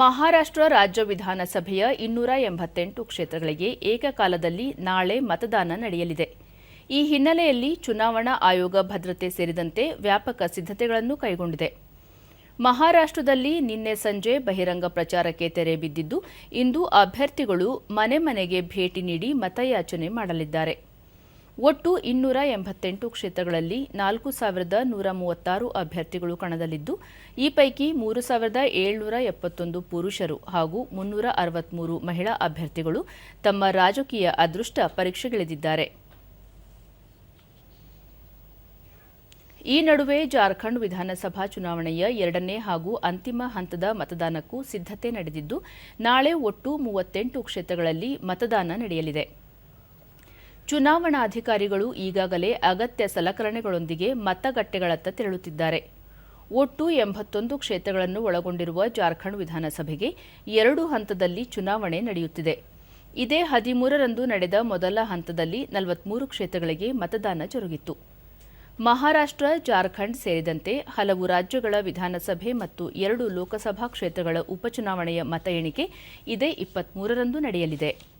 ಮಹಾರಾಷ್ಟ್ರ ರಾಜ್ಯ ವಿಧಾನಸಭೆಯ ಇನ್ನೂರ ಎಂಬತ್ತೆಂಟು ಕ್ಷೇತ್ರಗಳಿಗೆ ಏಕಕಾಲದಲ್ಲಿ ನಾಳೆ ಮತದಾನ ನಡೆಯಲಿದೆ. ಈ ಹಿನ್ನೆಲೆಯಲ್ಲಿ ಚುನಾವಣಾ ಆಯೋಗ ಭದ್ರತೆ ಸೇರಿದಂತೆ ವ್ಯಾಪಕ ಸಿದ್ಧತೆಗಳನ್ನು ಕೈಗೊಂಡಿದೆ. ಮಹಾರಾಷ್ಟ್ರದಲ್ಲಿ ನಿನ್ನೆ ಸಂಜೆ ಬಹಿರಂಗ ಪ್ರಚಾರಕ್ಕೆ ತೆರೆ ಬಿದ್ದಿದ್ದು, ಇಂದು ಅಭ್ಯರ್ಥಿಗಳು ಮನೆ ಮನೆಗೆ ಭೇಟಿ ನೀಡಿ ಮತಯಾಚನೆ ಮಾಡಲಿದ್ದಾರೆ. ಒಟ್ಟು ಇನ್ನೂರ ಎಂಬತ್ತೆಂಟು ಕ್ಷೇತ್ರಗಳಲ್ಲಿ ನಾಲ್ಕು ಸಾವಿರದ ನೂರ ಮೂವತ್ತಾರು ಅಭ್ಯರ್ಥಿಗಳು ಕಣದಲ್ಲಿದ್ದು, ಈ ಪೈಕಿ ಮೂರು ಸಾವಿರದ ಏಳ್ನೂರ ಎಪ್ಪತ್ತೊಂದು ಪುರುಷರು ಹಾಗೂ ಮುನ್ನೂರ ಅರವತ್ಮೂರು ಮಹಿಳಾ ಅಭ್ಯರ್ಥಿಗಳು ತಮ್ಮ ರಾಜಕೀಯ ಅದೃಷ್ಟ ಪರೀಕ್ಷೆಗಿಳಿದಿದ್ದಾರೆ. ಈ ನಡುವೆ ಜಾರ್ಖಂಡ್ ವಿಧಾನಸಭಾ ಚುನಾವಣೆಯ ಎರಡನೇ ಹಾಗೂ ಅಂತಿಮ ಹಂತದ ಮತದಾನಕ್ಕೂ ಸಿದ್ಧತೆ ನಡೆದಿದ್ದು, ನಾಳೆ ಒಟ್ಟು ಮೂವತ್ತೆಂಟು ಕ್ಷೇತ್ರಗಳಲ್ಲಿ ಮತದಾನ ನಡೆಯಲಿದೆ. ಚುನಾವಣಾಧಿಕಾರಿಗಳು ಈಗಾಗಲೇ ಅಗತ್ಯ ಸಲಕರಣೆಗಳೊಂದಿಗೆ ಮತಗಟ್ಟೆಗಳತ್ತ ತೆರಳುತ್ತಿದ್ದಾರೆ. ಒಟ್ಟು ಎಂಬತ್ತೊಂದು ಕ್ಷೇತ್ರಗಳನ್ನು ಒಳಗೊಂಡಿರುವ ಜಾರ್ಖಂಡ್ ವಿಧಾನಸಭೆಗೆ ಎರಡು ಹಂತದಲ್ಲಿ ಚುನಾವಣೆ ನಡೆಯುತ್ತಿದೆ. ಇದೇ ಹದಿಮೂರರಂದು ನಡೆದ ಮೊದಲ ಹಂತದಲ್ಲಿ ನಲವತ್ಮೂರು ಕ್ಷೇತ್ರಗಳಿಗೆ ಮತದಾನ ಜರುಗಿತ್ತು. ಮಹಾರಾಷ್ಟ್ರ, ಜಾರ್ಖಂಡ್ ಸೇರಿದಂತೆ ಹಲವು ರಾಜ್ಯಗಳ ವಿಧಾನಸಭೆ ಮತ್ತು ಎರಡು ಲೋಕಸಭಾ ಕ್ಷೇತ್ರಗಳ ಉಪಚುನಾವಣೆಯ ಮತ ಎಣಿಕೆ ಇದೇ ಇಪ್ಪತ್ಮೂರರಂದು ನಡೆಯಲಿದೆ.